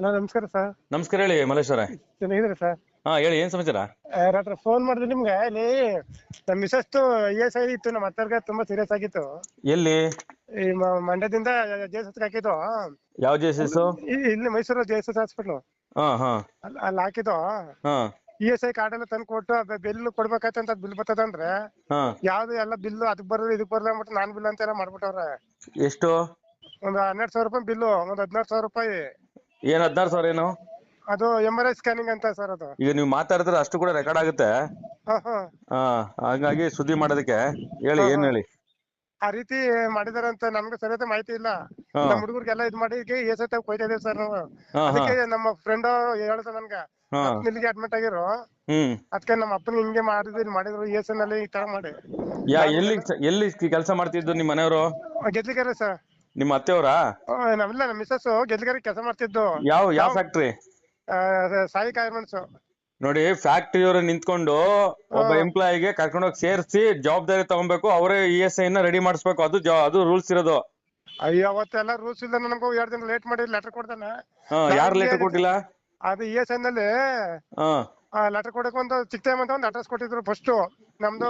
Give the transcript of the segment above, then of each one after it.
Hello ನಮಸ್ಕಾರ sir. ನಮಸ್ಕಾರ ಹೇಳಿ ಮಲ್ಲೇಶ್ವರ ಚೆನ್ನಾಗಿದ್ದೀರಾ ಸರ್? ಹಾ ಹೇಳಿ ಏನ್ ಸಮಾಚಾರ? ರಾತ್ರಿ ಫೋನ್ ಮಾಡಿದ್ರೆ ನಿಮ್ಗೆ ಇಲ್ಲಿ ನಮ್ಮ ಮಿಸಸ್ದು ಇ ಎಸ್ ಐ ಇತ್ತು ನಮ್ಮ ಅತ್ತರ್ಗ ತುಂಬಾ ಸೀರಿಯಸ್ ಆಗಿತ್ತು. ಎಲ್ಲಿ? ಈ ಮ- ಮಂಡ್ಯದಿಂದ ಜೆ ಎಸ್ ಹಾಕಿದ್ದು. ಯಾವ ಜೆಎಸ್ಎಸ್ ಇಲ್ಲಿ Mysuru J S S hospital ಹಾ ಹಾ. ಅಲ್ಲಿ ಅಲ್ಲಿ ಹಾಕಿದ್ದು. ಹಾ. ಇ ಎಸ್ ಐ ಕಾರ್ಡ್ ಎಲ್ಲ ತಂದು ಕೊಟ್ಟು ಬಿಲ್ ಕೊಡ್ಬೇಕಾಯ್ತಂತ ಬಿಲ್ ಬರ್ತದಂದ್ರೆ ಹಾ. ಯಾವ್ದು ಎಲ್ಲ ಬಿಲ್ ಅದಕ್ ಬರೋದು ಇದಕ್ ಬರೋದು ಅಂದ್ಬಿಟ್ಟು ನಾನ್ ಬಿಲ್ ಅಂತ ಎಲ್ಲ ಮಾಡ್ಬಿಟ್ಟವ್ರೆ. ಎಷ್ಟು? ಒಂದು ಹನ್ನೆರಡು ಸಾವಿರ ರೂಪಾಯಿ ಬಿಲ್ ಒಂದು ಹದಿನಾರು ಸಾವಿರ ರೂಪಾಯಿ. ಏನ್ ಹದಿನಾರು ಸಾವಿರ ಏನು? ಅದು ಎಂಆರ್ಐ ಆರ್ ಐ ಸ್ಕ್ಯಾನಿಂಗ್ ಅಂತ ಸರ್ ಅದು. ಈಗ ನೀವು ಮಾತಾಡಿದ್ರೆ ಅಷ್ಟು ಕೂಡ ರೆಕಾರ್ಡ್ ಆಗುತ್ತೆ. ಹಾ ಹಾ. ಹಾ ಹಾಗಾಗಿ ಸುದ್ದಿ ಮಾಡೋದಕ್ಕೆ ಹೇಳಿ ಏನ್ ಹೇಳಿ? ಆ ರೀತಿ ಮಾಡಿದಾರೆ ಅಂತ ನಮ್ಗೆ ಸರಿಯಾದ ಮಾಹಿತಿ ಇಲ್ಲ. ಹಾ. ನಮ್ಮ ಹುಡುಗರಿಗೆಲ್ಲ ಇದ್ ಮಾಡಿ ಎಸ್ ಐ ಕೊಯ್ತಾ ಇದೀವಿ ಸರ್ ನಾವು. ಹಾ ಹಾ. ಅದಕ್ಕೆ ನಮ್ಮ ಫ್ರೆಂಡ್ ಹೇಳ್ದ ನನ್ಗ. ಹಾ. ಇಲ್ಲಿಗೆ ಅಡ್ಮಿಟ್ ಆಗಿರೋ. ಹ್ಮ್. ಅದಕ್ಕೆ ನಮ್ಮ ಅಪ್ಪನ ಹಿಂಗೆ ಮಾಡಿದ್ರು ಮಾಡಿದ್ರು ಎಸ್ನಲ್ಲಿ ಈ ತರ ಮಾಡಿ. ಯಾ ಎಲ್ಲಿ ಎಲ್ಲಿ ಕೆಲಸ ಮಾಡ್ತಿದ್ದು ನಿಮ್ಮ ಮನೆಯವರು? ಗೆದ್ಲಿಗೆರೆ ಸರ್. ನಿಮ್ಮ ಅತ್ತೆಯವರಾ? ನಮ್ಮಿಲ್ಲ ನಮ್ಮ ಮಿಸ್ಸಸ್ ಗೆದ್ಲಿಗೆರೆ ಕೆಲಸ ಮಾಡ್ತಿದ್ದು. ಯಾವ ಯಾವ ಫ್ಯಾಕ್ಟ್ರಿ ಆ, ಸಾಯಿ ಗಾರ್ಮೆಂಟ್ಸ್ ನೋಡಿ ಫ್ಯಾಕ್ಟ್ರಿ ಅವರು ನಿಂತ್ಕೊಂಡು ಒಬ್ಬ ಎಂಪ್ಲಾಯಿಗೆ ಕರ್ಕೊಂಡೋಗಿ ಸೇರಿಸಿ ಜವಾಬ್ದಾರಿ ತಗೊಬೇಕು. ಅವರೇ ಇ ಎಸ್ ಐ ನ ರೆಡಿ ಮಾಡಿಸ್ಬೇಕು. ಅದು ಜಾ- ಅದು ರೂಲ್ಸ್ ಇರೋದು. ಅಯ್ಯೋ ಅವತ್ತೆಲ್ಲ ರೂಲ್ಸ್ ಇಲ್ಲ ನಮ್ಗೆ ಎರಡು ದಿನ ಲೇಟ್ ಮಾಡಿ ಲೆಟರ್ ಕೊಡ್ತಾನೆ. ಯಾರು ಲೆಟರ್ ಕೊಟ್ಟಿಲ್ಲ? ಅದು ಇ ಎಸ್ ಐ ನಲ್ಲಿ ಹಾ. ಲೆಟರ್ ಕೊಡಕ್ಕೆ ಒಂದು ಚಿಕ್ಕ ಅಂತ ಒಂದು ಅಡ್ರೆಸ್ ಕೊಟ್ಟಿದ್ರು ಫಸ್ಟ್ ನಮ್ದು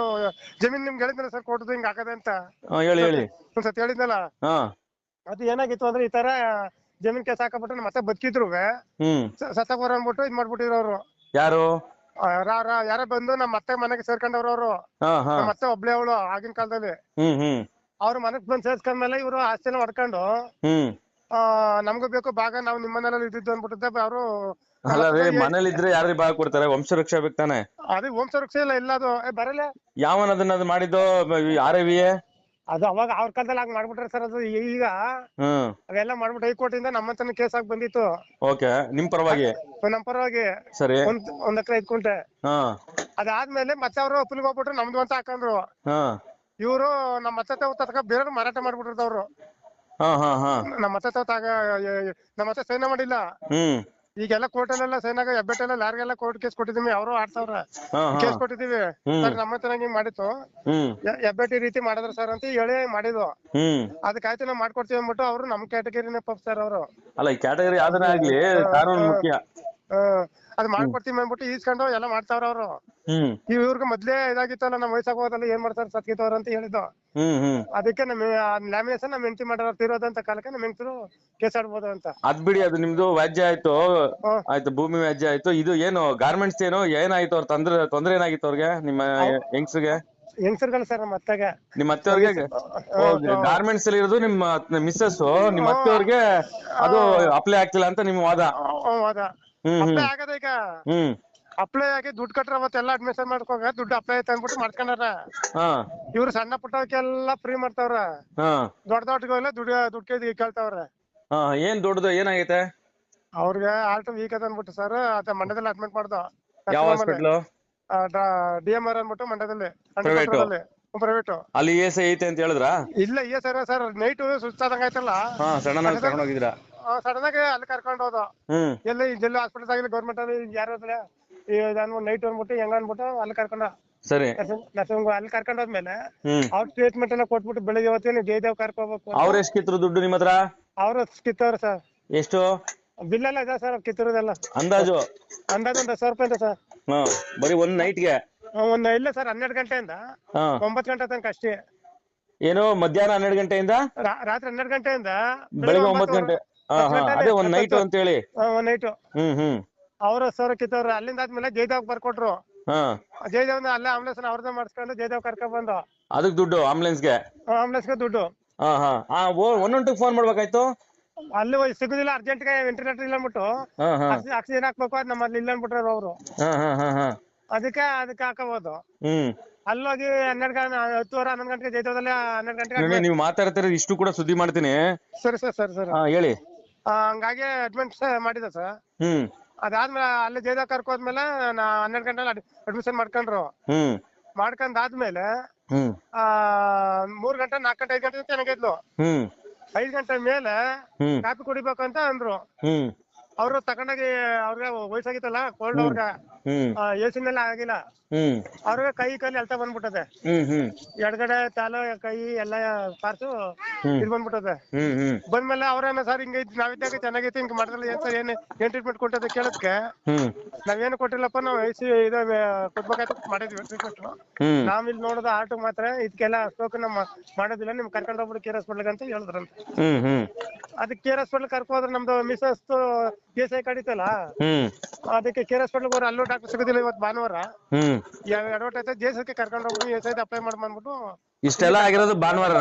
ಜಮೀನ್ ನಿಮ್ಗೆ ಹೇಳಿದ್ನಲ್ಲ ಸರ್ ಕೊಟ್ಟದ್ದು ಹಿಂಗ್ ಹಾಕದೆ ಅಂತ. ಹಾ ಹೇಳಿ ಹೇಳಿ. ಒಂದ್ಸತಿ ಹೇಳಿದ್ನಲ್ಲ? ಹಾ. ಅದು ಏನಾಗಿತ್ತು ಅಂದ್ರೆ ಈ ತರ ಜಮೀನ್ ಕೇಸ್ ಹಾಕಬಿಟ್ಟು ಮತ್ತೆ ಬದುಕಿದ್ರು ಹ್ಮ್. ಸತ್ತಗೋರ ಅಂದ್ಬಿಟ್ಟು ಇದ್ ಮಾಡ್ಬಿಟ್ಟಿದ್ರು ಅವ್ರು. ಯಾರು? ಆ, ರಾ- ರಾ- ಯಾರೋ ಬಂದು ನಮ್ಮ ಮತ್ತೆ ಮನೆಗೆ ಸೇರ್ಕೊಂಡವ್ರು ಅವರು. ಹಾ ಹಾ. ನಮ್ಮ ಅತ್ತೆ ಒಬ್ಳೆ ಅವಳು ಆಗಿನ ಕಾಲದಲ್ಲಿ. ಹ್ಮ್ ಹ್ಮ್. ಅವ್ರ ಮನೆಗ್ ಬಂದ್ ಸೇರ್ಸ್ಕೊಂಡ್ಮೇಲೆ ಇವರು ಆಸ್ತಿನ ಹೊಡ್ಕೊಂಡು ಹ್ಮ್. ಆ ನಮ್ಗೂ ಬೇಕು ಭಾಗ ನಾವು ನಿಮ್ಮ ಮನೇಲಿ ಇದ್ದಿದ್ದು ಅನ್ಬಿಟ್ಟಿದ್ದೆ ಅವರು ಅಲ್ಲ ರೀ ಮನೇಲಿ ಇದ್ರೆ ಯಾರಿಗೆ ಭಾಗ ಕೊಡ್ತಾರೆ? ವಂಶ ರಕ್ಷಾ ಬೇಕು ತಾನೆ? ಅದೇ ಓಂ ಸುರಕ್ಷೆ ಇಲ್ಲ ಇಲ್ಲ ಅದು. ಏ ಬರಲ್ಲ. ಯಾವನ್ ಅದನ್ನ ಅದು ಮಾಡಿದ್ದು ಆರ್ ಎ ವಿ ಅದು ಅವಾಗ ಅವ್ರ ಕಾಲದಲ್ಲಿ ಹಂಗ್ ಮಾಡ್ಬಿಟ್ರೆ ಸರ್ ಅದು ಈಗ ಹ್ಮ್ ಅವೆಲ್ಲ ಮಾಡ್ಬಿಟ್ಟು ಹೈಕೋರ್ಟ್ ಇಂದ ನಮ್ಮ ಹತ್ರನೇ ಕೇಸ್ ಆಗಿ ಬಂದಿತ್ತು. ಓಕೆ ನಿಮ್ ಪರವಾಗಿ? ನಮ್ಮ ಪರವಾಗಿ. ಸರಿ. ಒಂದ್ ಒಂದ್ ಎಕರೆ ಐದ್ ಕುಂಟೆ ಹಾ. ಅದಾದ್ಮೇಲೆ ಮತ್ತೆ ಅವರು ಅಪ್ಪಲಿಗೆ ಹೋಗ್ಬಿಟ್ರು ನಮ್ದು ಅಂತ ಹಾಕೊಂಡ್ರು. ಹಾ. ಇವರು ನಮ್ಮ ಅತ್ತೆ ತಾವ್ ತನಕ ಬೇರೆ ಮಾರಾಟ ಮಾಡ್ಬಿಟ್ಟಿರ್ತ ಅವ್ರು. ಹಾ ಹಾ ಹಾ. ನಮ್ಮ ಅತ್ತೆ ತಾವ್ ತಾಗ ನಮ್ಮ ಅತ್ತೆ ಸೈನ ಮಾಡಿಲ್ಲ. ಹ್ಮ್. ಈಗೆಲ್ಲ ಕೋರ್ಟಲ್ಲೆಲ್ಲ ಸೈನ್ ಆಗ ಹೆಬ್ಬೆಟ್ಟೆಲ್ಲ ಯಾರಿಗೆಲ್ಲ ಕೋರ್ಟ್ ಕೇಸ್ ಕೊಟ್ಟಿದೀವಿ ಅವರು ಆಡ್ ಸಾವಿರ ಹಾ ಹಾ. ಕೇಸ್ ಕೊಟ್ಟಿದೀವಿ. ಹ್ಮ್. ಸರ್ ನಮ್ಮ ಹತ್ರ ಹಿಂಗ್ ಮಾಡಿತ್ತು. ಹ್ಮ್. ಎ- ಹೆಬ್ಬೆಟ್ಟಿ ರೀತಿ ಮಾಡಿದ್ರು ಸರ್ ಅಂತ ಹೇಳಿ ಮಾಡಿದ್ವು ಹ್ಮ್. ಅದಕ್ಕಾಯ್ತು ನಾವು ಮಾಡ್ಕೊಡ್ತೀವಿ ಅಂದ್ಬಿಟ್ಟು ಅವ್ರು ನಮ್ ಕ್ಯಾಟಗರಿನೇ ಪಪ್ ಸರ್ ಅವರು. ಅಲ್ಲ ಈ ಕ್ಯಾಟಗರಿ ಯಾವ್ದನ್ನ ಆಗ್ಲಿ ಕಾನೂನು ಮುಖ್ಯ. ಅದ್ ಮಾಡ್ಕೊಡ್ತೀನಿ ಅಂದ್ಬಿಟ್ಟು ಈಸ್ಕೊಂಡು ಎಲ್ಲ ಮಾಡ್ತಾವ್ರ ಅವ್ರು. ಹ್ಮ್. ಇವ್ರಿಗೆ ಮೊದ್ಲೇ ಇದಾಗಿತ್ತಲ್ಲ ನಮ್ಮ ವಯಸ್ಸಾಗೋದಲ್ಲ ಏನ್ ಮಾಡ್ತಾರೆ ಸತ್ಕಿತ್ತವ್ರ ಅಂತ ಹೇಳಿದ್ದು. ಹ್ಮ್ ಹ್ಮ್. ಅದಕ್ಕೆ ನಮ್ ಲ್ಯಾಮಿನೇಷನ್ ನಮ್ ಎಂಟಿ ಮಾಡೋರು ತಿರೋದಂತ ಕಾಲಕ್ಕೆ ನಮ್ ಹೆಂಗ್ರು ಕೇಸ್ ಆಡ್ಬೋದು ಅಂತ. ಅದ್ ಬಿಡಿ ಅದು ನಿಮ್ದು ವ್ಯಾಜ್ಯ ಆಯ್ತು. ಹ್ಮ್. ಆಯ್ತು ಭೂಮಿ ವ್ಯಾಜ್ಯ ಆಯ್ತು. ಇದು ಏನು ಗಾರ್ಮೆಂಟ್ಸ್ ಏನು ಏನಾಯ್ತು ಅವ್ರ ತೊಂದ್ರೆ ತೊಂದ್ರೆ ಏನಾಗಿತ್ತು ಅವ್ರಿಗೆ ನಿಮ್ಮ ಹೆಂಗ್ಸ್ಗೆ ಹೆಂಗಸರ್ಗಳು ಸರ್ ನಮ್ಮ ಅತ್ತಗೆ. ನಿಮ್ಮ ಅತ್ತೆಯವ್ರಿಗೆ? ಗಾರ್ಮೆಂಟ್ಸ್ ಅಲ್ಲಿ ಇರೋದು ನಿಮ್ಮ ಮಿಸ್ಸಸ್ ನಿಮ್ಮ ಅತ್ತೆಯವ್ರಿಗೆ ಅದು ಅಪ್ಲೈ ಆಗ್ತಿಲ್ಲ ಅಂತ ನಿಮ್ಮ ವಾದ. ವಾದ. ಅಪ್ಲೈ ಆಗದ ಈಗ? ಹ್ಮ್. ಅಪ್ಲೈ ಆಗಿ ದುಡ್ಡು ಕಟ್ರ ಅವತ್ತೆಲ್ಲ ಅಡ್ಮಿಷನ್ ಮಾಡ್ಕೋಗ ದುಡ್ಡು ಅಪ್ಲೈ ಆಯ್ತು ಅಂದ್ಬಿಟ್ಟು ಮಾಡ್ಕೊಂಡಾರ ಹಾ. ಇವ್ರು ಸಣ್ಣ ಪುಟ್ಟವಕ್ಕೆಲ್ಲ ಫ್ರೀ ಮಾಡ್ತಾವ್ರ? ಹಾ. ದೊಡ್ಡ ದೊಡ್ಡಗೆಲ್ಲ ದುಡ್ಡು ದುಡ್ಡು ಕೈ ಕೇಳ್ತಾವ್ರ? ಹಾ ಏನ್ ದೊಡ್ಡದು ಏನಾಗೈತೆ? ಅವ್ರಿಗೆ ಆಲ್ಟ್ ವೀಕ್ ಅದ ಅನ್ಬಿಟ್ಟು ಸರ್ ಅದ ಮಂಡ್ಯದಲ್ಲಿ ಅಡ್ಮಿಟ್ ಮಾಡ್ದ. ಯಾವ ಹಾಸ್ಪಿಟ್ಲು ಡಿ ಎಂ ಆರ್ ಅನ್ಬಿಟ್ಟು ಮಂಡ್ಯದಲ್ಲಿ Private. ಪ್ರೈವೇಟ್ ಅಲ್ಲಿ ಎಸ್ ಐತೆ ಅಂತ ಹೇಳಿದ್ರಾ? ಇಲ್ಲ ಏ ಸರ್ ಸರ್ ನೈಟ್ ಸುಸ್ತಾದಂಗ ಆಯ್ತಲ್ಲ? ಹಾ ಸಣ್ಣ ಕರ್ಕೊಂಡು ಸಡನ್ ಆಗಿ ಅಲ್ಲಿ ಕರ್ಕೊಂಡು ಹೋದ. ಹ್ಮ್. ಎಲ್ಲಿ ಜಲ್ಲಿ ಹಾಸ್ಪಿಟಲ್ ಆಗಿಲ್ಲ ಗೌರ್ಮೆಂಟ್ ಅಲ್ಲಿ ಯಾರು ಹತ್ರ ನೈಟ್ ಅಂದ್ಬಿಟ್ಟು ಹೆಂಗ ಅನ್ಬಿಟ್ಟು ಅಲ್ಲಿ ಕರ್ಕೊಂಡ. ಸರಿ. ನರ್ಸಿಂಗ್ ಅಲ್ಲಿ ಕರ್ಕೊಂಡ್ ಹೋದ್ಮೇಲೆ ಹ್ಮ್. ಅವ್ರ ಟ್ರೀಟ್ಮೆಂಟ್ ಎಲ್ಲ ಕೊಟ್ಬಿಟ್ಟು ಬೆಳಿಗ್ಗೆ ಹೊತ್ತಿಗೆ ಜಯದೇವ್ ಕರ್ಕೋಬೇಕು ಅವ್ರ ಎಷ್ಟ್ ಕಿತ್ರು ದುಡ್ಡು ನಿಮ್ಮ ಹತ್ರ ಅವ್ರು ಕಿತ್ತವ್ರ ಸರ್. ಎಷ್ಟು? ಬಿಲ್ ಎಲ್ಲ ಇದೆ ಸರ್ ಕಿತ್ತಿರೋದೆಲ್ಲ. ಅಂದಾಜು? ಅಂದಾಜು ಒಂದು ಸಾವಿರ ರೂಪಾಯಿ ಇದೆ ಸರ್. ಹಾ ಬರೀ ಒಂದ್ ನೈಟ್ಗೆ ಒಂದು ಇಲ್ಲ ಸರ್ ಹನ್ನೆರಡು ಗಂಟೆಯಿಂದ ಹಾ. ಒಂಬತ್ತು ಗಂಟೆ ತನಕ ಅಷ್ಟೇ. ಏನು ಮಧ್ಯಾಹ್ನ ಹನ್ನೆರಡು ಗಂಟೆಯಿಂದ? ರಾ- ರಾತ್ರಿ ಹನ್ನೆರಡು ಗಂಟೆಯಿಂದ ಬೆಳಿಗ್ಗೆ ಒಂಬತ್ತು ಗಂಟೆ. ಅದೇ ಒಂದ್ ನೈಟ್ ಅಂತ ಹೇಳಿ ನೈಟು ಹ್ಮ್ ಹ್ಮ್. ಅವ್ರ ಸರ್ ಕಿತ್ತವ್ರು ಅಲ್ಲಿಂದ ಆದ್ಮೇಲೆ ಜಯದೇವ್ ಬರ್ಕೊಟ್ರು. ಹಾ. ಜಯದೇವ್ನ ಅಲ್ಲೇ ಆಂಬುಲೆನ್ಸ್ ಅವ್ರದ್ದೇ ಮಾಡಿಸ್ಕೊಂಡು ಜಯದೇವ್ ಕರ್ಕೊಂಡ್ ಬಂದು. ಅದಕ್ಕೆ ದುಡ್ಡು ಆಂಬುಲೆನ್ಸ್ಗೆ ಆಂಬುಲೆನ್ಸ್ಗೆ ದುಡ್ಡು. ಹಾ ಹಾ ಒನ್ ಒನ್ ಟು ಫೋನ್ ಮಾಡ್ಬೇಕಾಯ್ತು? ಅಲ್ಲಿ ಹೋಗಿ ಸಿಗುದಿಲ್ಲ ಅರ್ಜೆಂಟ್ಗೆ ವೆಂಟಿಲೇಟರ್ ಇಲ್ಲ ಹಾ ಆಕ್ಸಿಜನ್ ಹಾಕ್ಬೇಕು ಅದ್ ನಮ್ಮಲ್ಲಿ ಇಲ್ಲ ಅಂದ್ಬಿಟ್ರು ಅವರು. ಅದಕ್ಕೆ ಅದಕ್ಕೆ ಹಾಕಬಹುದು ಹ್ಮ್. ಅಲ್ಲೋಗಿ ಹನ್ನೆರಡು ಗಂಟೆ ಹತ್ತುವರೆ ಹನ್ನೊಂದು ಗಂಟೆಗೆ ಜೈತದಲ್ಲಿ ಹನ್ನೆರಡು ಗಂಟೆಗೆ ನೀವು ಮಾತಾಡ್ತಾರೆ ಇಷ್ಟು ಕೂಡ ಸುದ್ದಿ ಮಾಡ್ತೀನಿ. ಸರಿ ಸರ್ ಸರಿ ಸರ್. ಹಾ ಹೇಳಿ ಹಂಗಾಗಿ ಅಡ್ಮಿಟ್ ಮಾಡಿದೆ ಸರ್ ಹ್ಮ್. ಅದಾದ್ಮೇಲೆ ಅಲ್ಲಿ ಜೈದಾಗ ಕರ್ಕೋದ್ಮೇಲೆ ನಾ ಹನ್ನೆರಡು ಗಂಟೆ ಅಡ್ಮಿಷನ್ ಮಾಡ್ಕೊಂಡ್ರು. ಹ್ಮ್. ಮಾಡ್ಕೊಂಡಾದ್ಮೇಲೆ ಹ್ಮ್. ಆ ಮೂರ್ ಗಂಟೆ ನಾಲ್ಕು ಗಂಟೆ ಐದು ಗಂಟೆ ಚೆನ್ನಾಗಿದ್ಲು ಹ್ಮ್. ಐದು ಗಂಟೆ ಮೇಲೆ ಹ್ಮ್. ಕಾಫಿ ಕುಡಿಬೇಕು ಅಂತ ಅಂದ್ರು. ಹ್ಮ್. ಅವ್ರು ತಕೊಂಡೋಗಿ ಅವ್ರಿಗೆ ವಯಸ್ಸಾಗಿತ್ತಲ್ಲ ಕೋಲ್ಡ್ ಅವ್ರಿಗೆ. ಹ್ಮ್. ಎಸಿನೆಲ್ಲ ಆಗಿಲ್ಲ. ಹ್ಮ್. ಅವ್ರಿಗೆ ಕೈ ಕಾಲು ಎಳ್ತಾ ಬಂದ್ಬಿಟ್ಟದೆ. ಹ್ಮ್ ಹ್ಮ್. ಎಡಗಡೆ ತಾಲ ಕೈ ಎಲ್ಲ ಪಾರ್ಸು ಇದ್ ಬಂದ್ಬಿಟ್ಟದೆ. ಹ್ಮ್ ಹ್ಮ್. ಬಂದ್ಮೇಲೆ ಅವ್ರೇನ ಸರ್ ಹಿಂಗ ನಾವಿದ್ದಾಗ ಚೆನ್ನಾಗೈತಿ ಹಿಂಗ್ ಮಾಡಿದ್ರಲ್ಲ ಏನ್ ಸರ್ ಏನ್ ಏನ್ ಟ್ರೀಟ್ಮೆಂಟ್ ಕೊಟ್ಟದ ಕೇಳೋದಕ್ಕೆ? ಹ್ಮ್. ನಾವೇನು ಕೊಟ್ಟಿಲ್ಲಪ್ಪ ನಾವು ಐಸಿ ಇದು ಕೊಡ್ಬೇಕಾಯ್ತು ಮಾಡಿದ್ವಿ ಟ್ರೀಟ್ಮೆಂಟ್ ಹ್ಮ್. ನಾವ್ ಇಲ್ಲಿ ನೋಡೋದು ಆಟೋ ಮಾತ್ರ ಇದಕ್ಕೆಲ್ಲ ಸ್ಟೋಕ್ ನಮ್ಮ ಮಾಡೋದಿಲ್ಲ ನಿಮ್ ಕರ್ಕೊಂಡು ಹೋಗ್ಬಿಡಿ ಕೇರ್ ಹಾಸ್ಪಿಟ್ಲ್ ಅಂತ ಹೇಳಿದ್ರಂತ. ಹ್ಮ್ ಹ್ಮ್. ಅದಕ್ಕೆ ಕೇರ್ ಹಾಸ್ಪಿಟ್ಲ್ ಕರ್ಕೊ ಹೋದ್ರೆ ನಮ್ದು ಮಿಸಸ್ ಕೇಸ್ ಐ ಕಡಿತಲ್ಲ? ಹ್ಮ್. ಅದಕ್ಕೆ ಕೇರ್ ಹಾಸ್ಪಿಟ್ಲ್ ಹೋದ್ರೆ ಅಲ್ಲೂ ಡಾಕ್ಟರ್ ಸಿಗೋದಿಲ್ಲ ಇವತ್ ಭಾನುವಾರ. ಹ್ಮ್. ಐತೆ? ಜೇಸಕ್ಕೆ ಕರ್ಕೊಂಡು ಹೋಗ್ಬಿಟ್ಟು ಎಸ್ ಐದು ಅಪ್ಲೈ ಮಾಡಿ ಬಂದ್ಬಿಟ್ಟು ಇಷ್ಟೆಲ್ಲ ಆಗಿರೋದು ಭಾನುವಾರ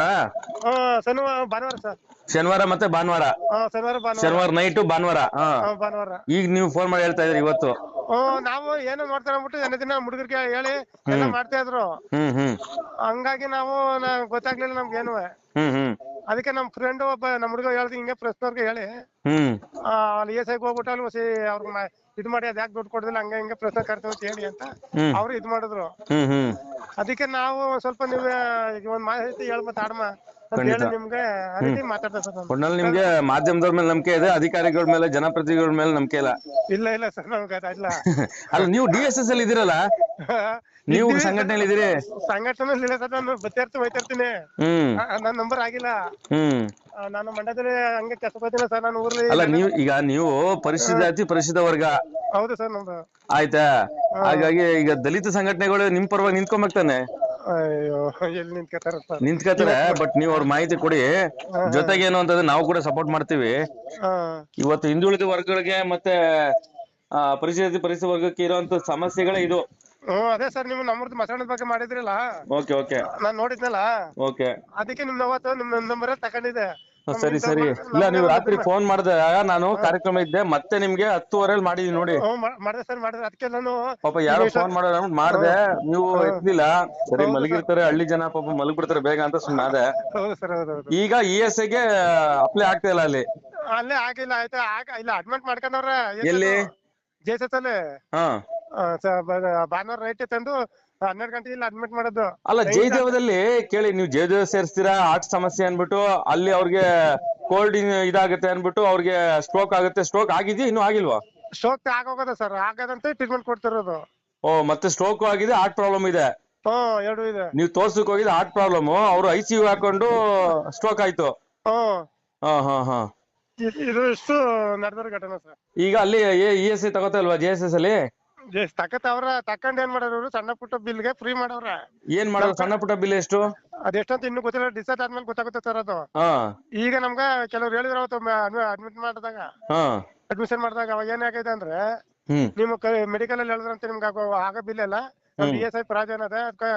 ಆ, ಶನಿವಾರ ಭಾನುವಾರ ಸರ್. ಶನಿವಾರ ಮತ್ತೆ ಭಾನುವಾರ? ಹಾ ಶನಿವಾರ ಭಾನುವಾರ. ಶನಿವಾರ ನೈಟ್ ಭಾನುವಾರ? ಹಾ. ಭಾನುವಾರ. ಈಗ ನೀವು ಫೋನ್ ಮಾಡಿ ಹೇಳ್ತಾ ಇದ್ರಿ ಇವತ್ತು. ಹ್ಮ್ ನಾವು ಏನೋ ಮಾಡ್ತಾರೆ ಅಂದ್ಬಿಟ್ಟು ಎಣ್ಣೆ ದಿನ ಹುಡುಗರಿಗೆ ಹೇಳಿ ಎಲ್ಲ ಮಾಡ್ತಾ ಇದ್ರು. ಹ್ಮ್ ಹ್ಮ್. ಹಂಗಾಗಿ ನಾವು ನಾ- ಗೊತ್ತಾಗ್ಲಿಲ್ಲ ನಮ್ಗೆ ಏನು. ಹ್ಮ್ ಹ್ಮ್. ಅದಕ್ಕೆ ನಮ್ ಫ್ರೆಂಡ್ ಒಬ್ಬ ನಮ್ ಹುಡುಗ ಹೇಳ್ದು ಹಿಂಗೆ ಪ್ರೆಸ್ನವ್ರಿಗೆ ಹೇಳಿ. ಹ್ಮ್. ಆ, ಅಲ್ಲಿ ಎಸ್ ಐಗೆ ಹೋಗ್ಬಿಟ್ಟು ಅಲ್ಲಿ ಹೊಸಿ ಅವ್ರಿಗೆ ಇದ್ ಮಾಡಿ ಅದ್ ಯಾಕೆ ದುಡ್ಡು ಕೊಡೋದಿಲ್ಲ ಹಂಗ ಹಿಂಗೆ ಪ್ರಶ್ನೆ ಕರ್ತೀವಿ ಅಂತ ಹೇಳಿ ಅಂತ ಹ್ಮ್. ಅವ್ರು ಇದ್ ಮಾಡಿದ್ರು ಹ್ಮ್ ಹ್ಮ್ ಅದಕ್ಕೆ ನಾವು ಒಂದ್ ಸ್ವಲ್ಪ ನೀವೇ ಈಗ ಒಂದ್ ಮಾಹಿತಿ ಹೇಳ್ಬೋದು ಆಡ್ಮ ಅಂತ ಹೇಳಿ ಖಂಡಿತ. ನಿಮ್ಗೆ ಅದಕ್ಕೆ ಮಾತಾಡ್ತಾ ಸರ್ ನಾನು. ಒಟ್ನಲ್ಲಿ ನಿಮ್ಗೆ ಮಾಧ್ಯಮದವ್ರ ಮೇಲೆ ನಂಬಿಕೆ ಇದೆ ಅಧಿಕಾರಿಗಳ ಮೇಲೆ ಜನಪ್ರತಿನಿಧಿಗಳ ಮೇಲೆ ನಂಬಿಕೆ ಇಲ್ಲ ಇಲ್ಲ ಇಲ್ಲ ಸರ್ ನಮ್ಗೆ ಅದಿಲ್ಲ ಅಲ್ಲ ನೀವು ಡಿ ಎಸ್ ಎಸ್ ಅಲ್ಲಿ ಇದೀರಲ್ಲ ನೀವು ಸಂಘಟನೆ ಸಂಘಟನೆಯಲ್ಲಿ ಇದೀರಿ ಸಂಘಟನೆ ಇಲ್ಲ ಸರ್. ನಾನು ಬರ್ತಿರ್ತೀನಿ ಹೋಯ್ತಿರ್ತೀನಿ ಹ್ಮ್. ನನ್ನ ನಂಬರ್ ಆಗಿಲ್ಲ. ಹ್ಮ್. ಆ, ನಾನು ಮಂಡ್ಯದಲ್ಲಿ ಹಂಗೆ ಕೆಲಸ ಹೋಗ್ತೀನಿ ಸರ್. ನಾನು ಊರ್ಲಿ ಅಲ್ಲ ನೀವು ಈಗ ನೀವು ಪರಿಶಿಷ್ಟ ಜಾತಿ ಪರಿಶಿಷ್ಟ ವರ್ಗ. ಹೌದು ಸರ್ ನಮ್ದು. ಆಯ್ತಾ? ಹಾಗಾಗಿ ಈಗ ದಲಿತ ಸಂಘಟನೆಗಳು ನಿಮ್ ಪರವಾಗಿ ನಿಂತ್ಕೊಂಬೇಕು ತಾನೆ ಅಯ್ಯೋ ಎಲ್ಲಿ ನಿಂತ್ಕೊತಾರ ಸರ್? ನಿಂತ್ಕೋತಾರೆ ಬಟ್ ನೀವು ಅವ್ರ ಮಾಹಿತಿ ಕೊಡಿ. ಜೊತೆಗೆ ಏನು ಅಂತಂದ್ರೆ ನಾವು ಕೂಡ ಸಪೋರ್ಟ್ ಮಾಡ್ತೀವಿ. ಹಾ. ಇವತ್ತು ಹಿಂದುಳಿದ ವರ್ಗಗಳಿಗೆ ಮತ್ತೆ ಆ, ಪರಿಶಿಷ್ಟ ಜಾತಿ ಪರಿಶಿಷ್ಟ ವರ್ಗಕ್ಕೆ ಇರುವಂತ ಸಮಸ್ಯೆಗಳೇ ಇದು. ಹ್ಮ್ ಅದೇ ಸರ್ ನೀವು ನಮ್ಮೂರ್ದು ಮಸಣದ ಬಗ್ಗೆ ಮಾಡಿದ್ರಲ್ಲ? Okay okay. ನಾನ್ ನೋಡಿದ್ನಲ್ಲ? ಓಕೆ. ಅದಕ್ಕೆ ನಿಮ್ ನವತ್ತು ನಿಮ್ ನಂಬರ್ ತಕೊಂಡಿದ್ದೆ ಸರಿ ಸರಿ. ಇಲ್ಲ ನೀವು ರಾತ್ರಿ ಫೋನ್ ಮಾಡಿದೆ. ನಾನು ಕಾರ್ಯಕ್ರಮ ಇದ್ದೆ. ಮತ್ತೆ ನಿಮ್ಗೆ ಹತ್ತುವರೆಲಿ ಮಾಡಿದೀನಿ ನೋಡಿ. ಮಾಡಿದೆ ಸರ್ ಮಾಡಿದ್ರೆ ಅದಕ್ಕೆ ನಾನು ಪಾಪ ಯಾರು ಫೋನ್ ಮಾಡೋ ಮಾಡ್ದೆ. ನೀವು ಎತ್ತಿಲ್ಲ ಸರಿ ಮಲಗಿರ್ತಾರೆ. ಹಳ್ಳಿ ಜನ ಪಾಪ ಮಲಗಿಬಿಡ್ತಾರೆ ಬೇಗ ಅಂತ ಸುಮ್ಮನೆ ಅದೇ ಹೌದು ಸರ್ ಹೌದು ಹೌದು. ಈಗ ಇ ಎಸ್ಗೆ ಅಪ್ಲೈ ಆಗ್ತಾ ಇಲ್ಲ ಅಲ್ಲಿ. ಅಲ್ಲೇ ಆಗಿಲ್ಲ ಆಯ್ತಾ? ಆಗ ಇಲ್ಲ ಅಡ್ಮಿಟ್ ಮಾಡ್ಕೊಂಡವ್ರ. ಎಲ್ಲಿ? ಜೇಸಸ್ ಅಲ್ಲಿ. ಹಾ. ಆ, ಸ- ಬ- ಭಾನುವಾರ ನೈಟ್ ತಂದು ಹನ್ನೆರಡು ಗಂಟೆ ಇಲ್ಲಿ ಅಡ್ಮಿಟ್ ಮಾಡೋದು. ಅಲ್ಲ ಜಯದೇವದಲ್ಲಿ ಕೇಳಿ ನೀವು ಜಯದೇವ ಸೇರಿಸ್ತೀರಾ ಹಾರ್ಟ್ ಸಮಸ್ಯೆ ಅನ್ಬಿಟ್ಟು ಅಲ್ಲಿ ಅವ್ರಿಗೆ ಕೋಲ್ಡ್ ಇದಾಗುತ್ತೆ ಅನ್ಬಿಟ್ಟು ಅವ್ರಿಗೆ ಸ್ಟ್ರೋಕ್ ಆಗುತ್ತೆ ಸ್ಟ್ರೋಕ್ ಆಗಿದ್ಯಾ ಇನ್ನೂ ಆಗಿಲ್ವಾ? ಸ್ಟ್ರೋಕ್ ಆಗೋಗದ ಸರ್ ಆಗದಂತ ಟ್ರೀಟ್ಮೆಂಟ್ ಕೊಡ್ತಿರೋದು. ಓ ಮತ್ತೆ ಸ್ಟ್ರೋಕ್ ಆಗಿದೆ ಹಾರ್ಟ್ ಪ್ರಾಬ್ಲಮ್ ಇದೆ. ಹ್ಮ್ ಎರಡು ಇದೆ. ನೀವು ತೋರ್ಸಕ್ ಹೋಗಿದ್ರೆ ಹಾರ್ಟ್ ಪ್ರಾಬ್ಲಮ್ ಅವ್ರು ಐ ಸಿ ಯು ಹಾಕೊಂಡು ಸ್ಟ್ರೋಕ್ ಆಯ್ತು. ಹ್ಮ್ ಹಾ ಹಾ ಹಾ. ಇದು ಇಷ್ಟು ನಡೆದಿರೋ ಘಟನೆ ಸರ್ ಈಗ ಅಲ್ಲಿ ಇ ಎಸ್ ಸಿ ತಗೋತಾ ಇಲ್ವಾ ಜೆ ಎಸ್ ಎಸ್ ಅಲ್ಲಿ? ಜಸ್ಟ್ ತಕತ್ ಅವ್ರ ತಕೊಂಡ್ ಏನ್ ಮಾಡೋರು ಸಣ್ಣ ಪುಟ್ಟ ಬಿಲ್ಗೆ ಫ್ರೀ ಮಾಡವ್ರ. ಏನ್ ಮಾಡೋದು ಸಣ್ಣ ಪುಟ್ಟ ಬಿಲ್ ಎಷ್ಟು? ಅದೆಷ್ಟಂತ ಇನ್ನು ಗೊತ್ತಿಲ್ಲ ಡಿಸೈಡ್ ಆದ್ಮೇಲೆ ಗೊತ್ತಾಗುತ್ತೆ ಸರ್ ಅದು. ಹಾ. ಈಗ ನಮ್ಗ ಕೆಲವ್ರು ಹೇಳಿದ್ರು ಅವತ್ತು ಅಡ್ಮಿಟ್ ಮಾಡಿದಾಗ. ಹಾ. ಅಡ್ಮಿಷನ್ ಮಾಡಿದಾಗ ಅವಾಗ ಏನ್ ಆಗೈತೆ ಅಂದ್ರೆ ಹ್ಮ್. ನಿಮ್ಮ ಮೆಡಿಕಲ್ ಅಲ್ಲಿ ಹೇಳಿದ್ರಂತೆ ನಿಮ್ಗೆ ಆಗೋ ಆಗ ಬಿಲ್ ಅಲ್ಲ ನಮ್ ಇ ಎಸ್ ಐ ಪ್ರಾಜ್ ಏನದ ಅದಕ್ಕೆ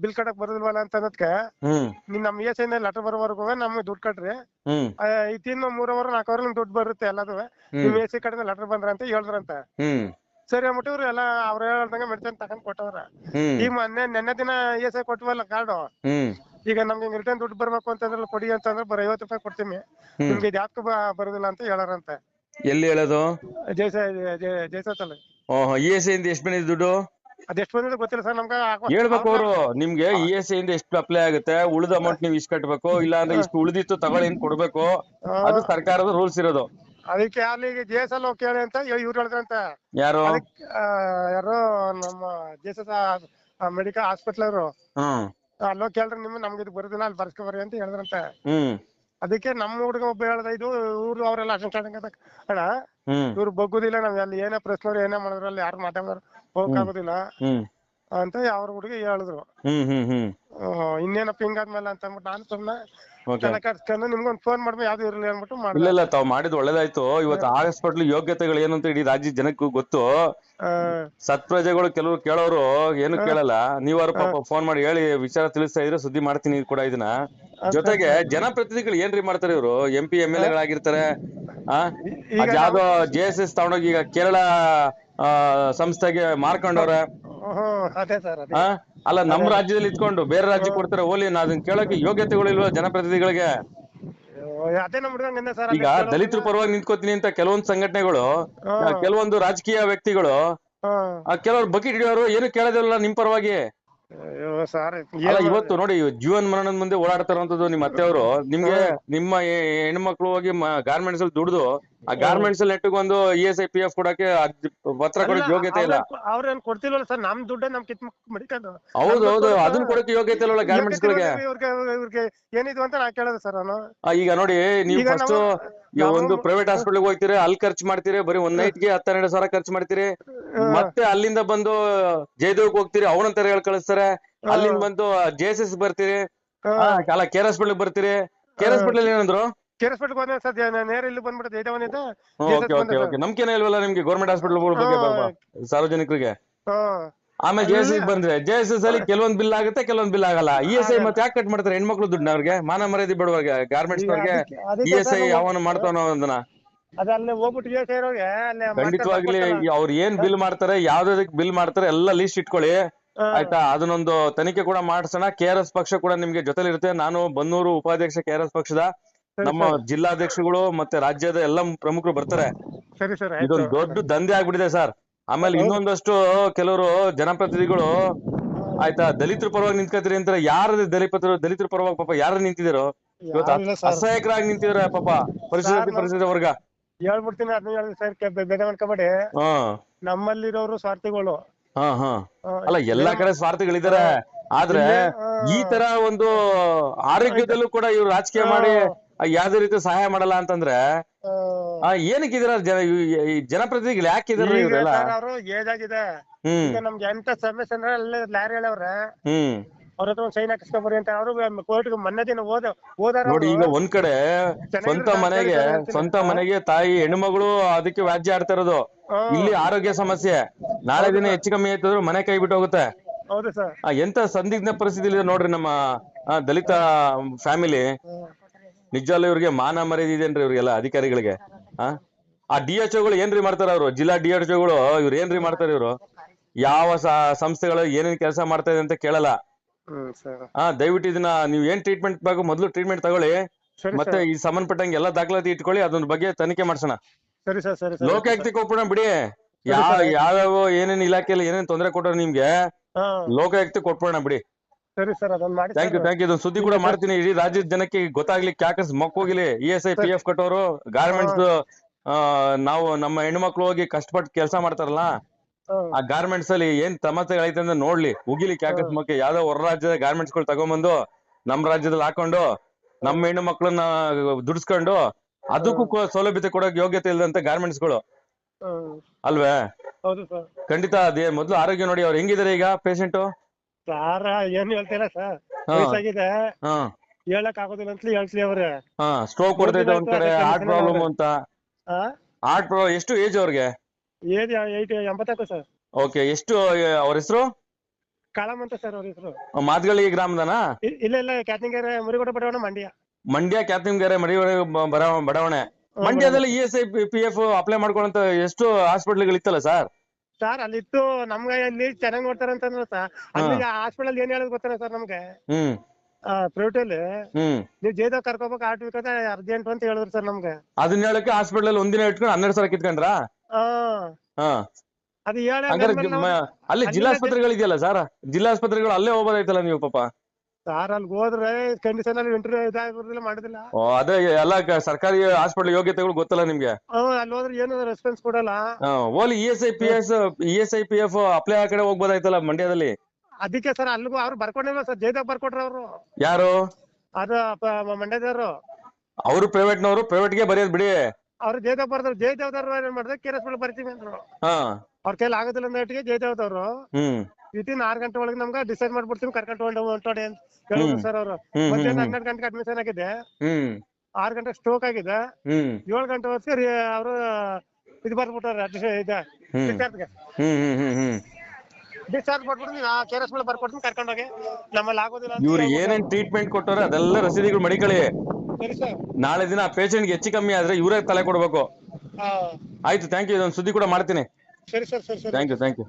ಬಿಲ್ ಕಟ್ಟಕ್ ಬರೋದಿಲ್ವಲ್ಲ ಅಂತ ಅನ್ನೋದಕ್ಕೆ ಹ್ಮ್. ನಿಮ್ ನಮ್ ಇ ಎಸ್ ಐ ಲೆಟರ್ ಬರೋವರೆಗೂ ನಮ್ಗೆ ದುಡ್ಡು ಕಟ್ರಿ. ಹ್ಮ್. ಆ, ಈ ತಿನ್ನು ಮೂರ್ ಅವರ್ ನಾಲ್ಕು ಅವರ್ ದುಡ್ಡು ಬರುತ್ತೆ ಎಲ್ಲದೂ. ನಿಮ್ ಎ ಸಿ ಕಡೆಯಿಂದ ಲೆಟರ್ ಬಂದ್ರಂತ ಹೇಳಿದ್ರಂತ. ಹ್ಮ್. ಸರಿ ಅಂದ್ಬಿಟ್ಟು ಇವ್ರು ಎಲ್ಲ ಅವ್ರ ಹೇಳ್ದಂಗ ಮೆಡಿಸಿನ್ ತಗೊಂಡ್ ಕೊಟ್ಟವ್ರ. ಹ್ಮ್. ಈಗ ಮೊನ್ನೆ ನೆನ್ನೆ ದಿನ ಇ ಎಸ್ ಐ ಕೊಟ್ವಲ್ಲ ಕಾರ್ಡು. ಹ್ಮ್. ಈಗ ನಮ್ಗೆ ರಿಟರ್ನ್ ದುಡ್ಡು ಬರ್ಬೇಕು ಅಂತಂದ್ರೆ ಕೊಡಿ ಅಂತಂದ್ರೆ ಬರೀ ಐವತ್ತು ರೂಪಾಯಿ ಕೊಡ್ತೀನಿ. ಹ್ಮ್. ನಿಮ್ಗೆ ಯಾಕೆ ಬರೋದಿಲ್ಲ ಅಂತ ಹೇಳಾರಂತೆ. ಎಲ್ಲಿ ಹೇಳೋದು? ಜೈಸ ಜೈಸತ್ತಲ್ಲಿ ಓಹ್ ಇ ಎಸ್ ಐ ಇಂದ ಎಷ್ಟು ಬಂದಿದೆ ದುಡ್ಡು? ಅದೆಷ್ಟು ಬಂದಿದೆ ಗೊತ್ತಿಲ್ಲ ಸರ್ ನಮ್ಗೆ ಹೇಳ್ಬೇಕು ಅವರು. ನಿಮ್ಗೆ ಇ ಎಸ್ ಐ ಇಂದ ಎಷ್ಟು ಅಪ್ಲೈ ಆಗುತ್ತೆ ಉಳಿದ ಅಮೌಂಟ್ ನೀವು ಇಷ್ಟು ಕಟ್ಬೇಕು ಇಲ್ಲ ಅಂದ್ರೆ ಇಷ್ಟು ಉಳಿದಿತ್ತು ತಗೊಳ್ಳಿ ಅಂತ ಕೊಡ್ಬೇಕು. ಅದು ಸರ್ಕಾರದ ರೂಲ್ಸ್ ಇರೋದು. ಅದಕ್ಕೆ ಅಲ್ಲಿಗೆ ಜೆ ಎಸ್ ಎಲ್ ಹೋಗಿ ಕೇಳಿ ಅಂತ ಇವ್ರು ಹೇಳಿದ್ರಂತ ಯಾರು? ಅದಕ್ಕೆ ಆ, ಯಾರೋ ನಮ್ಮ J S S medical hospital ಅವರು. ಹ್ಮ್ ಅಲ್ಲೋಗಿ ಕೇಳ್ರಿ ನಿಮ್ಮ ನಮ್ಗೆ ಇದು ಬರೋದಿಲ್ಲ ಅಲ್ಲಿ ಬರ್ಸ್ಕೊ ಬರ್ರಿ ಅಂತ ಹೇಳಿದ್ರಂತ ಹ್ಮ್. ಅದಕ್ಕೆ ನಮ್ಮ ಹುಡುಗ ಒಬ್ಬ ಹೇಳ್ದ ಇದು ಇವ್ರು ಅವರೆಲ್ಲ ಅಷ್ಟೊಂದು ಅಣ್ಣ ಹ್ಮ್. ಇವ್ರು ಬಗ್ಗುದಿಲ್ಲ ನಾವ್ ಅಲ್ಲಿ ಏನೇ ಪ್ರಶ್ನವ್ರು ಏನೇ ಮಾಡಿದ್ರು ಅಲ್ಲಿ ಯಾರು ಮಾತಾಡಿದ್ರು ಹೋಗಕ್ಕಾಗೋದಿಲ್ಲ ಹ್ಮ್. ಅಂತ ಅವ್ರ ಹುಡುಗ ಹೇಳಿದ್ರು. ಹ್ಮ್ ಹ್ಮ್ ಹ್ಮ್. ಇನ್ನೇನಪ್ಪ ಹಿಂಗಾದ್ಮೇಲೆ ಅಂತ ಅಂದ್ಬಿಟ್ಟು ನಾನು ಸುಮ್ನೆ ಓಕೆ. ತಲೆ ಕಟ್ಸ್ಕೊಂಡು ನಿಮ್ಗೊಂದು ಫೋನ್ ಮಾಡ್ಬೇಕು ಯಾವ್ದು ಇರ್ಲಿ ಅಂದ್ಬಿಟ್ಟು ಇಲ್ಲ ಮಾಡಿದೆ. ಇಲ್ಲ ತಾವ್ ಮಾಡಿದ್ ಒಳ್ಳೇದಾಯ್ತು. ಇವತ್ತು ಹಾಸ್ಪಿಟ್ಲ್ ಯೋಗ್ಯತೆಗಳು ಏನು ಅಂತ ಇಡೀ ರಾಜ್ಯ ಜನಕ್ಕೂ ಗೊತ್ತು. ಸತ್ಪ್ರಜೆಗಳು ಕೆಲವರು ಕೇಳೋರು ಏನು ಕೇಳಲ್ಲ. ನೀವಾರು ಪಾಪ ಫೋನ್ ಮಾಡಿ ಹೇಳಿ ವಿಚಾರ ತಿಳಿಸ್ತಾ ಇದ್ರೆ ಸುದ್ದಿ ಮಾಡ್ತೀನಿ ಕೂಡ ಇದನ್ನ. ಜೊತೆಗೆ ಜನಪ್ರತಿನಿಧಿಗಳು ಏನ್ರಿ ಮಾಡ್ತಾರೆ ಇವರು? ಎಂ ಪಿ ಎಂ ಎಲ್ ಎಗಳಾಗಿರ್ತಾರೆ ಆ? ಅದ್ ಯಾವ್ದೋ ಜೆ ಎಸ್ ಎಸ್ ತಗೊಂಡೋಗಿ ಈಗ ಕೇರಳ ಆ, ಸಂಸ್ಥೆಗೆ ಮಾರ್ಕೊಂಡವ್ರೆ. ಅದೇ ಸರ್ ಅದೇ. ಆ? ಅಲ್ಲ ನಮ್ ರಾಜ್ಯದಲ್ಲಿ ಇದ್ಕೊಂಡು ಬೇರೆ ರಾಜ್ಯಕ್ಕೆ ಕೊಡ್ತಾರೆ ಹೋಲಿ ನಾ ಅದನ್ನ ಕೇಳಕ್ಕೆ ಯೋಗ್ಯತೆಗಳು ಇಲ್ವಾ ಜನಪ್ರತಿನಿಧಿಗಳಿಗೆ? ಅಯ್ಯೋ, ಅದೇ ನಮ್ಮ ಹುಡುಗ ನಿನ್ನೆ ಸರ್ ಈಗ ದಲಿತರ ಪರವಾಗಿ ನಿಂತ್ಕೋತೀನಿ ಅಂತ ಕೆಲವೊಂದು ಸಂಘಟನೆಗಳು ಆ, ಕೆಲವೊಂದು ರಾಜಕೀಯ ವ್ಯಕ್ತಿಗಳು ಆ, ಕೆಲವ್ರು ಬಕೆಟ್ ಹಿಡಿಯೋರು ಏನು ಕೇಳೋದಿಲ್ಲ ನಿಮ್ ಪರವಾಗಿ? ಅಯ್ಯೋ ಸರ್ ಅಲ್ಲ ಇವತ್ತು ನೋಡಿ ಜೀವನ್ ಮರಣದ ಮುಂದೆ ಓಡಾಡ್ತಾರಂತದ್ದು ನಿಮ್ಮ ಅತ್ತೆಯವರು. ನಿಮ್ಗೆ ನಿಮ್ಮ ಹೆಣ್ಮಕ್ಳು ಹೋಗಿ ಗಾರ್ಮೆಂಟ್ಸ್ ಅಲ್ಲಿ ದುಡ್ದು ಆ ಗಾರ್ಮೆಂಟ್ಸ್ ಒಂದು E S I P F ಕೊಡಕ್ಕೆ ಅದ್- ಪತ್ರ ಕೊಡಕ್ಕೆ ಯೋಗ್ಯತೆ ಇಲ್ಲ. ಅವ್ರೇನ್ ಕೊಡ್ತಿಲ್ವಲ್ಲ ಸರ್ ನಮ್ ದುಡ್ಡೇ ನಮ್ ಕಿತ್ ಮಡಿಕೊಂಡು ಹೌದು ಹೌದು ಅದನ್ನ ಕೊಡಕ್ಕೆ ಯೋಗ್ಯತೆ ಇಲ್ಲ ಗಾರ್ಮೆಂಟ್ಸ್ ಗಳಿಗೆ. ಇವ್ರಿಗೆ ಇವ್ರಿಗೆ ಏನಿದು ಅಂತ ನಾ ಕೇಳೋದು ಸರ್ ನಾನು. ಆ, ಈಗ ನೋಡಿ ನೀವು ಈಗ ಫಸ್ಟ್ ನಾವು- ಒಂದು ಪ್ರೈವೇಟ್ ಹಾಸ್ಪಿಟಲ್ಗೆ ಹೋಗ್ತೀರಿ ಅಲ್ಲಿ ಖರ್ಚು ಮಾಡ್ತೀರಿ ಬರೀ ಒಂದ್ ನೈಟ್ಗೆ ಹತ್ತೆರಡು ಸಾವಿರ ಖರ್ಚು ಮಾಡ್ತೀರಿ. ಮತ್ತೆ ಅಲ್ಲಿಂದ ಬಂದು ಜಯದೇವ್ಗೆ ಹೋಗ್ತೀರಿ ಅವನಂತರ ಹೇಳಿ ಕಳಿಸ್ತಾರೆ. ಅಲ್ಲಿಂದ ಬಂದು ಜೆ ಎಸ್ ಎಸ್ ಬರ್ತೀರಿ. ಆ, ಅಲ್ಲ ಕೇರ್ ಹಾಸ್ಪಿಟಲ್ ಬರ್ತೀರಿ. ಕೇರ್ ಹಾಸ್ಪಿಟಲ್ ಏನಂದ್ರು? ಕೆರೆಸ್ಪೇಟ್ ಬಂದ ಸರ್ ನೇರ ಇಲ್ಲಿ ಬಂದ್ಬಿಟ್ಟು ಜೈದವನಿಂದ ಓಕೆ ಓಕೆ ಓಕೆ. ನಂಬಿಕೆನೇ ಇಲ್ವಲ್ಲ ನಿಮ್ಗೆ ಗೌರ್ಮೆಂಟ್ ಹಾಸ್ಪಿಟಲ್ ಬಗ್ಗೆ ಪಾಪ ಸಾರ್ವಜನಿಕರಿಗೆ? ಆಮೇಲೆ ಜೆ ಎಸ್ ಬಂದ್ರೆ ಜೆ ಎಸ್ ಎಸ್ ಅಲ್ಲಿ ಕೆಲವೊಂದ್ ಬಿಲ್ ಆಗುತ್ತೆ ಕೆಲವೊಂದ್ ಬಿಲ್ ಆಗಲ್ಲ. ಇ ಎಸ್ ಐ ಮತ್ತೆ ಯಾಕೆ ಕಟ್ ಮಾಡ್ತಾರೆ? ಹೆಣ್ಮಕ್ಳು ದುಡ್ಡು ಅವ್ರಿಗೆ? ಮಾನ ಮರ್ಯಾದೆ ಬಿಡುವಾಗ ಗಾರ್ಮೆಂಟ್ಸ್ ಅವ್ರಿಗೆ? ಅದಕ್ಕೆ- ಅದಕ್ಕೆ ಇ ಎಸ್ ಐ ಸರ್ ನಾವು- ಯಾವನ ಮಾಡ್ತಾನೋ ಅದನ್ನ ಅದ ಅಲ್ಲಿ ಹೋಗ್ಬಿಟ್ಟು ಯೋ ಸೇರೋಗೆ ಅಲ್ಲಿ ಖಂಡಿತವಾಗ್ಲಿ ಅವ್ರು ಏನ್ ಬಿಲ್ ಮಾಡ್ತಾರೆ ಯಾವ್ದಾದಕ್ ಬಿಲ್ ಮಾಡ್ತಾರೆ ಎಲ್ಲ ಲಿಸ್ಟ್ ಇಟ್ಕೊಳ್ಳಿ. ಆಯ್ತಾ? ಅದನ್ನೊಂದು ತನಿಖೆ ಕೂಡ ಮಾಡ್ಸೋಣ. ಕೆ ಆರ್ ಎಸ್ ಪಕ್ಷ ಕೂಡ ನಿಮ್ಗೆ ಜೊತೆಲಿರುತ್ತೆ. ನಾನು ಬನ್ನೂರು ಉಪಾಧ್ಯಕ್ಷ ಕೆ ಆರ್ ಎಸ್ ಪಕ್ಷದ. ನಮ್ಮ ಜಿಲ್ಲಾಧ್ಯಕ್ಷಗಳು ಮತ್ತೆ ರಾಜ್ಯದ ಎಲ್ಲ ಪ್ರಮುಖರು ಬರ್ತಾರೆ. ಸರಿ ಸರ್ ಆಯ್ತು. ಇದೊಂದು ದೊಡ್ಡ ದಂಧೆ ಆಗ್ಬಿಟ್ಟಿದೆ ಸರ್. ಆಮೇಲೆ ಇನ್ನೊಂದಷ್ಟು ಕೆಲವರು ಜನಪ್ರತಿನಿಧಿಗಳು ಆಯ್ತಾ ದಲಿತರ ಪರವಾಗಿ ನಿಂತ್ಕೊತೀರಿ ಅಂತಾರೆ. ಯಾರ ದಲಿತರ ದಲಿತರ ಪರವಾಗಿ ಪಾಪ ಯಾರು ನಿಂತಿದ್ದೀರೋ? ಇವತ್ತು ಯಾರಿಲ್ಲ ನಿಂತಿದ್ರು ಅಸಹಾಯಕರಾಗಿ ನಿಂತಿದಾರೆ ಪಾಪ ಪರಿಸ್ಥಿತಿ ಪರಿಸ್ಥಿತಿ ವರ್ಗ? ಹೇಳ್ಬಿಡ್ತೀನಿ ಅದನ್ನ ಹೇಳಿ ಸರ್ ಮಾಡ್ಕೊಬೇಡಿ. ಹಾ. ನಮ್ಮಲ್ಲಿರೋರು ಸ್ವಾರ್ಥಿಗಳು. ಹಾ ಹಾ. ಆ, ಅಲ್ಲ ಎಲ್ಲಾ ಕಡೆ ಸ್ವಾರ್ಥಿಗಳಿದ್ದಾರೆ. ಆದ್ರೆ ಈ ತರ ಒಂದು ಆರೋಗ್ಯದಲ್ಲೂ ಕೂಡ ಇವ್ರು ರಾಜಕೀಯ ಮಾಡಿ ಯಾವ್ದೇ ರೀತಿ ಸಹಾಯ ಮಾಡಲ್ಲ ಅಂತಂದ್ರೆ ಆ, ಏನಕ್ಕೆ ಇದರ ಜನ ಜನಪ್ರತಿನಿಧಿಗಳು ಯಾಕೆ ಇದ್ರ ಇವರೆಲ್ಲ? ಅವರು ಏಜ್ ಆಗಿದೆ. ಹ್ಮ್. ಈಗ ನಮ್ಗೆ ಎಂತ ಸಮಸ್ಯೆ ಅಂದ್ರೆ ಅಲ್ಲೇ ಲಾರಿ ಹೇಳವ್ರೆ ಹ್ಮ್. ಅವ್ರ ಹತ್ರ ಒಂದ್ ಸೈನ್ ಹಾಕಿಸ್ಕೊಂಬರಿ ಅಂತ ಅವರು ಕೋರ್ಟ್ಗೆ ಮೊನ್ನೆ ದಿನ ಓದ ಹೋದಾರ ನೋಡಿ ಈಗ ಒಂದ್ ಕಡೆ ಸ್ವಂತ ಮನೆಗೆ ಸ್ವಂತ ಮನೆಗೆ ತಾಯಿ ಹೆಣ್ಮಗಳು ಅದಕ್ಕೆ ವ್ಯಾಜ್ಯ ಆಡ್ತಾ ಇರೋದು. ಇಲ್ಲಿ ಆರೋಗ್ಯ ಸಮಸ್ಯೆ. ನಾಳೆ ದಿನ ಹೆಚ್ಚು ಕಮ್ಮಿ ಆಯ್ತಂದ್ರೆ ಮನೆ ಕೈ ಬಿಟ್ಟು ಹೋಗುತ್ತೆ. ಹೌದು ಸರ್. ಆ, ಎಂತ ಸಂದಿಗ್ಧ ಪರಿಸ್ಥಿತಿ ಇದೆ ನೋಡ್ರಿ ನಮ್ಮ ಆ, ದಲಿತ ಫ್ಯಾಮಿಲಿ. ನಿಜವಲ್ಲ ಇವ್ರಿಗೆ ಮಾನ ಮರ್ಯಾದೆ ಇದೇನ್ರಿ ಇವ್ರಿಗೆಲ್ಲ ಅಧಿಕಾರಿಗಳಿಗೆ? ಆ? ಆ ಡಿ ಎಚ್ಗಳು ಏನ್ರಿ ಮಾಡ್ತಾರ ಅವ್ರು? ಜಿಲ್ಲಾ ಡಿ ಎಚ್ಗಳು ಇವ್ರು ಏನ್ರಿ ಮಾಡ್ತಾರ ಇವ್ರು? ಯಾವ ಸಂಸ್ಥೆಗಳು ಏನೇನ್ ಕೆಲಸ ಮಾಡ್ತಾ ಇದೆ ಅಂತ ಕೇಳಲ್ಲ. ಹ್ಮ್ ಸರ್. ಆ ದಯವಿಟ್ಟು ಇದನ್ನ ನೀವ್ ಏನ್ ಟ್ರೀಟ್ಮೆಂಟ್ ಬೇಕು ಮೊದಲು ಟ್ರೀಟ್ಮೆಂಟ್ ತಗೊಳ್ಳಿ. ಸರಿ ಮತ್ತೆ ಈ ಸಂಬಂಧಪಟ್ಟಂಗೆ ಎಲ್ಲ ದಾಖಲಾತಿ ಇಟ್ಕೊಳ್ಳಿ ಅದ್ರ ಬಗ್ಗೆ ತನಿಖೆ ಮಾಡ್ಸೋಣ. ಸರಿ ಸರ್ ಸರಿ ಸರ್. ಲೋಕಾಯುಕ್ತಕ್ಕೆ ಹೋಗ್ಬಿಡೋಣ ಬಿಡಿ. ಯಾವ ಯಾವ್ಯಾವ ಏನೇನ್ ಇಲಾಖೆಯಲ್ಲಿ ಏನೇನ್ ತೊಂದರೆ ಕೊಟ್ಟರು ನಿಮ್ಗೆ ಹಾ. ಲೋಕಾಯುಕ್ತಕ್ಕೆ ಕೊಟ್ಬಿಡೋಣ ಬಿಡಿ. ಸರಿ ಸರ್ ಅದನ್ನ ಮಾಡಿ ಥ್ಯಾಂಕ್ ಯು ಥ್ಯಾಂಕ್ ಯು ಇದೊಂದು ಸುದ್ದಿ ಕೂಡ ಮಾಡ್ತೀನಿ. ಇಡೀ ರಾಜ್ಯದ ಜನಕ್ಕೆ ಗೊತ್ತಾಗ್ಲಿಕ್ಕೆ ಕ್ಯಾಕಸ್ ಮಕ್ಕೋಗಿಲಿ E S I P F ಕಟ್ಟೋರು garments ನಾವು ನಮ್ಮ ಹೆಣ್ಮಕ್ಳು ಹೋಗಿ ಕಷ್ಟಪಟ್ಟು ಕೆಲಸ ಮಾಡ್ತಾರಲ್ಲ ಆ ಗಾರ್ಮೆಂಟ್ಸ್ ಅಲ್ಲಿ ಏನ್ ಸಮಸ್ಯೆಗಳೈತೆ ಅಂತ ನೋಡ್ಲಿ. ಉಗಿಲಿ ಕ್ಯಾಕಸ್ಮಕ್ಕೆ ಯಾವ್ದೋ ಹೊರ ರಾಜ್ಯದ ಗಾರ್ಮೆಂಟ್ಸ್ಗಳು ತಗೊಂಬಂದು ನಮ್ ರಾಜ್ಯದಲ್ಲಿ ಹಾಕೊಂಡು ನಮ್ಮ ಹೆಣ್ಣು ಮಕ್ಕಳನ್ನ ದುಡಿಸ್ಕೊಂಡು ಅದಕ್ಕೂ ಸೌಲಭ್ಯತೆ ಕೊಡೋಕ್ ಯೋಗ್ಯತೆ ಇಲ್ಲದಂತ ಗಾರ್ಮೆಂಟ್ಸ್ಗಳು. ಅಲ್ವೇ? ಖಂಡಿತ ಅದೇ ಮೊದ್ಲು ಆರೋಗ್ಯ ನೋಡಿ ಅವ್ರು ಹೆಂಗಿದಾರೆ ಈಗ ಪೇಷಂಟ್ ಸಾರ ಏನ್ ಹೇಳ್ತೀರಾ ಸರ್. ವಯಸ್ಸಾಗಿದೆ. ಹಾ. ಹೇಳಕ್ ಆಗೋದಿಲ್ಲ ಅಂತ ಹೇಳ್ತೀವಿ ಅವ್ರೆ. ಹಾ ಸ್ಟ್ರೋಕ್ ಬರ್ತೈತೆ ಒಂದ್ ಕಡೆ ಹಾರ್ಟ್ ಪ್ರಾಬ್ಲಮ್ ಅಂತ. ಹಾರ್ಟ್ ಪ್ರಾಬ್ಲಮ್ ಎಷ್ಟು ಏಜ್ ಅವ್ರಿಗೆ? ಏಜ್ ಏಯ್ಟ್ ಎಂಬತ್ತಕ್ಕೂ ಸರ್. ಓಕೆ ಎಷ್ಟು ಅವ್ರ ಹೆಸರು? ಕಾಳಮ್ ಅಂತ ಸರ್ ಅವ್ರ ಹೆಸರು. ಮಾದ್ಗಳಿ ಗ್ರಾಮದನಾ? ಇಲ್ಲ ಇಲ್ಲ ಕ್ಯಾತಿಂಗೇರೆ ಮುರಿಗೋಡ ಬಡಾವಣೆ ಮಂಡ್ಯ. ಮಂಡ್ಯ ಮಡಿವಾಳ ಬರ- ಬಡಾವಣೆ. ಮಂಡ್ಯದಲ್ಲಿ E S I P F apply ಮಾಡ್ಕೊಳ್ಳೋಂತ ಎಷ್ಟು ಹಾಸ್ಪಿಟ್ಲ್ಗಳು ಇತ್ತಲ್ಲ ಸರ್? ಸರ್ ಅಲ್ಲಿತ್ತು ನಮ್ಗೆ ಅಲ್ಲಿ ಚೆನ್ನಾಗ್ ನೋಡ್ತಾರ ಅಂತಂದ್ರೆ ಸರ್ ಅಲ್ಲಿಗೆ ಹಾಸ್ಪಿಟಲ್ ಏನ್ ಹೇಳೋದು ಗೊತ್ತಾರ ಸರ್ ನಮ್ಗೆ? ಹ್ಮ್. ಪ್ರೈವೇಟ್ ಅಲ್ಲಿ ಹ್ಮ್. ನೀವು ಜೈದಾಗ ಕರ್ಕೋಬೇಕು ಆಟ ಬೇಕಂದ್ರೆ ಅರ್ಜೆಂಟ್ ಅಂತ ಹೇಳಿದ್ರು ಸರ್ ನಮ್ಗೆ. ಅದನ್ನ ಹೇಳಕ್ಕೆ ಹಾಸ್ಪಿಟಲ್ ಅಲ್ಲಿ ಒಂದಿನ ಇಟ್ಕೊಂಡು ಹನ್ನೆರಡು ಸಾವಿರ ಕಿತ್ಕೊಂಡ್ರಾ? ಆ ಹಾ. ಅದು ಹೇಳ ಹಂಗಾರೆ ಜಿ- ಮ- ಅಲ್ಲಿ ಜಿಲ್ಲಾಸ್ಪತ್ರೆಗಳು ಇದೆಯಲ್ಲ ಸರ್ ಜಿಲ್ಲಾಸ್ಪತ್ರೆಗಳು ಅಲ್ಲೇ ಹೋಗೋದೈತಲ್ಲ ನೀವು ಪಾಪ? ಸರ್ ಅಲ್ಲಿ ಹೋದ್ರೆ ಕಂಡೀಷನ್ ಅಲ್ಲಿ ಇಂಟರ್ವ್ಯೂ ಇದಾಗಿರೋದಿಲ್ಲ ಮಾಡೋದಿಲ್ಲ. ಓ, ಅದೇ ಎಲ್ಲ ಕ- ಸರ್ಕಾರಿ ಹಾಸ್ಪಿಟಲ್ ಯೋಗ್ಯತೆಗಳು ಗೊತ್ತಲ್ಲ ನಿಮ್ಗೆ? ಹ್ಮ್ ಅಲ್ಲಿ ಹೋದ್ರೆ ಏನು ರೆಸ್ಪಾನ್ಸ್ ಕೊಡಲ್ಲ. ಓಲಿ E S I P S E S I P F apply ಆ ಕಡೆ ಹೋಗ್ಬೋದಾಯ್ತಲ್ಲ ಮಂಡ್ಯದಲ್ಲಿ? ಅದಕ್ಕೆ ಸರ್ ಅಲ್ಲಿಗೂ ಅವ್ರು ಬರ್ಕೊಂಡಿಲ್ಲ ಸರ್ ಜೈದಾಗ ಬರ್ಕೊಟ್ರ ಅವರು. ಯಾರು? ಅದು ಪ- ಮಂಡ್ಯದವರು. ಅವರು ಪ್ರೈವೇಟ್ಗೆ ಬರೆಯೋದು ಬಿಡಿ. ಅವ್ರು ಜೈದಾಗ ಬರ್ದ್ರು ಜಯದೇವ್ದವ್ರು ಏನ್ ಮಾಡಿದ್ರೆ ಕೆ ಎಸ್ ಬರ್ತೀವಿ ಅಂದ್ರು. ಹಾ. ಅವ್ರ ಕೈಲಿ ಆಗೋದಿಲ್ಲ ಜಯದೇವ್ ಜಯದೇವ್ದವ್ರು ಹ್ಮ್. ವಿತಿನ್ ಆರ್ ಗಂಟೆ ಒಳಗೆ ನಮ್ಗೆ ಡಿಸೈಡ್ ಮಾಡ್ಬಿಡ್ತೀನಿ ಕರ್ಕೊಂಡು ಹೊಂಟು ಹೊಂಟೋಡಿ ಅಂತ ಹೇಳಿದ್ರು ಸರ್ ಅವರು. ಹ್ಮ್, ಮಧ್ಯಾಹ್ನ ಹ್ಮ್. ಹನ್ನೆರಡು ಗಂಟೆಗೆ ಅಡ್ಮಿಷನ್ ಆಗಿದೆ. ಹ್ಮ್. ಆರ್ ಗಂಟೆ ಸ್ಟ್ರೋಕ್ ಆಗಿದೆ. ಏಳ್ ಏಳು ಗಂಟೆ ಹೊತ್ತಿಗೆ ಅವರು ಇದು ಬರ್ಬಿಟ್ಟಾರೆ ಇದು ಹ್ಮ್. ಹ್ಮ್ ಹ್ಮ್ ಹ್ಮ್ ಹ್ಮ್. ಡಿಸ್ಚಾರ್ಜ್ ಮಾಡ್ಬಿಡ್ತೀನಿ ನಾ ಕೆ ಎಸ್ ಮೇಲೆ ಬರ್ಕೊಡ್ತೀನಿ ಕರ್ಕೊಂಡೋಗಿ ನಮ್ಮಲ್ಲಿ ಆಗೋದಿಲ್ಲ ಅಂತ ಇವ್ರು ಏನೇನ್ ಟ್ರೀಟ್ಮೆಂಟ್ ಕೊಟ್ಟವ್ರೆ ಅದೆಲ್ಲ ರಸೀದಿಗಳು ಮಡಿಕಳಿ ಸರಿ ಸರ್ ನಾಳೆ ದಿನ ಪೇಷಂಟ್ಗೆ ಹೆಚ್ಚು ಕಮ್ಮಿ ಆದ್ರೆ ಇವರೇ ತಲೆ ಕೊಡ್ಬೇಕು. ಹಾ. ಆಯ್ತು ಥ್ಯಾಂಕ್ ಯು ಇದೊಂದು ಸುದ್ದಿ ಕೂಡ ಮಾಡ್ತೀನಿ. ಸರಿ ಸರ್ ಸರಿ ಸರಿ. Thank you thank you